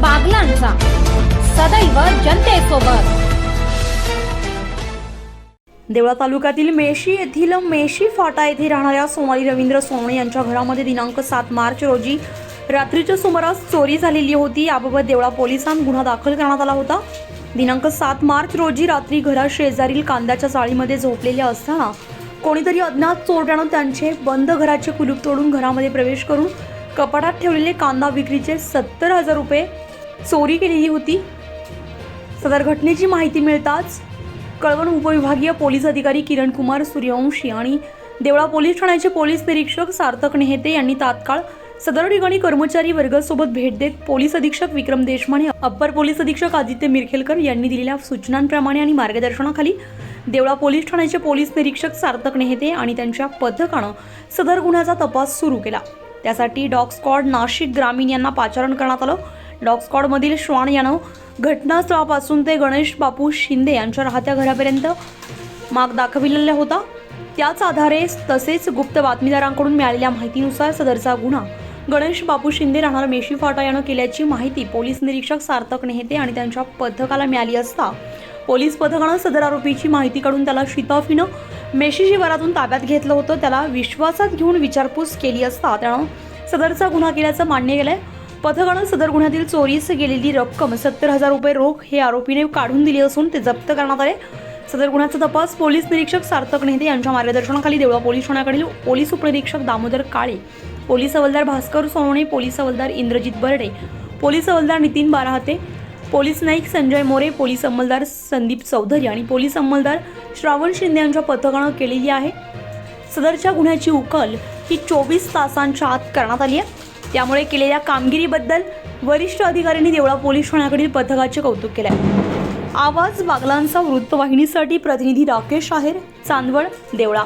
बागलांचा. सदैव जनतेसोबत. देवळा तालुक्यातील मेशी येथील मेशी फाटा येथे राहणाऱ्या सोनाली रवींद्र सोनवणे यांच्या घरामध्ये दिनांक सात मार्च रोजी रात्रीच्या सुमारास चोरी झालेली होती. याबाबत देवळा पोलिसांत गुन्हा दाखल करण्यात आला होता. दिनांक सात मार्च रोजी रात्री घराशेजारील कांद्याच्या चाळीमध्ये झोपलेल्या असताना कोणीतरी अज्ञात चोरट्यानं त्यांचे बंद घराचे कुलूप तोडून घरामध्ये प्रवेश करून कपाटात ठेवलेले कांदा विक्रीचे सत्तर हजार रुपये चोरी केलेली होती. सदर घटनेची माहिती मिळताच कळवण उपविभागीय पोलीस अधिकारी किरण कुमार सूर्यवंशी आणि देवळा पोलीस ठाण्याचे पोलीस निरीक्षक सार्थक नेहते यांनी तात्काळ सदर ठिकाणी कर्मचारी वर्गासोबत भेट देत पोलीस अधीक्षक विक्रम देशमाने अप्पर पोलीस अधीक्षक आदित्य मिरखेलकर यांनी दिलेल्या सूचनांप्रमाणे आणि मार्गदर्शनाखाली देवळा पोलीस ठाण्याचे पोलीस निरीक्षक सार्थक नेहते आणि त्यांच्या पथकानं सदर गुन्ह्याचा तपास सुरू केला. त्यासाठी डॉग स्क्वॉड नाशिक ग्रामीण यांना पाचारण करण्यात आलं. डॉग स्क्वॉडमधील श्वान यानं घटनास्थळापासून ते गणेश बापू शिंदे यांच्या राहत्या घरापर्यंत माग दाखविलेला होता. त्याच आधारे तसेच गुप्त बातमीदारांकडून मिळालेल्या माहितीनुसार सदरचा गुन्हा गणेश बापू शिंदे राहणार मेशी फाटा यानं केल्याची माहिती पोलीस निरीक्षक सार्थक नेहते आणि त्यांच्या पथकाला मिळाली असता पोलीस पथकानं सदर आरोपीची माहिती काढून त्याला शिताफीनं मेशी शिवारातून ताब्यात घेतलं होतं. त्याला विश्वासात घेऊन विचारपूस केली असता त्यानं सदरचा गुन्हा केल्याचं मान्य केलंय. पथकानं सदर गुन्ह्यातील चोरीस गेलेली रक्कम सत्तर हजार रुपये रोख हे आरोपीने काढून दिली असून ते जप्त करण्यात आले. सदर गुन्ह्याचा तपास पोलीस निरीक्षक सार्थक नेते यांच्या मार्गदर्शनाखाली देवळा पोलीस ठाण्याकडील पोलीस उपनिरीक्षक दामोदर काळे पोलीस हवालदार भास्कर सोनवणे पोलीस हवालदार इंद्रजित बर्डे पोलीस हवालदार नितीन बाराहते पोलीस नाईक संजय मोरे पोलीस अंमलदार संदीप चौधरी आणि पोलीस अंमलदार श्रावण शिंदे यांच्या पथकानं केलेली आहे. सदरच्या गुन्ह्याची उकल ही चोवीस तासांच्या आत करण्यात आली आहे. त्यामुळे केलेल्या कामगिरीबद्दल वरिष्ठ अधिकाऱ्यांनी देवळा पोलीस ठाण्याकडील पथकाचे कौतुक केले आवाज बागलांचा वृत्तवाहिनीसाठी प्रतिनिधी राकेश आहेर चांदवड देवळा.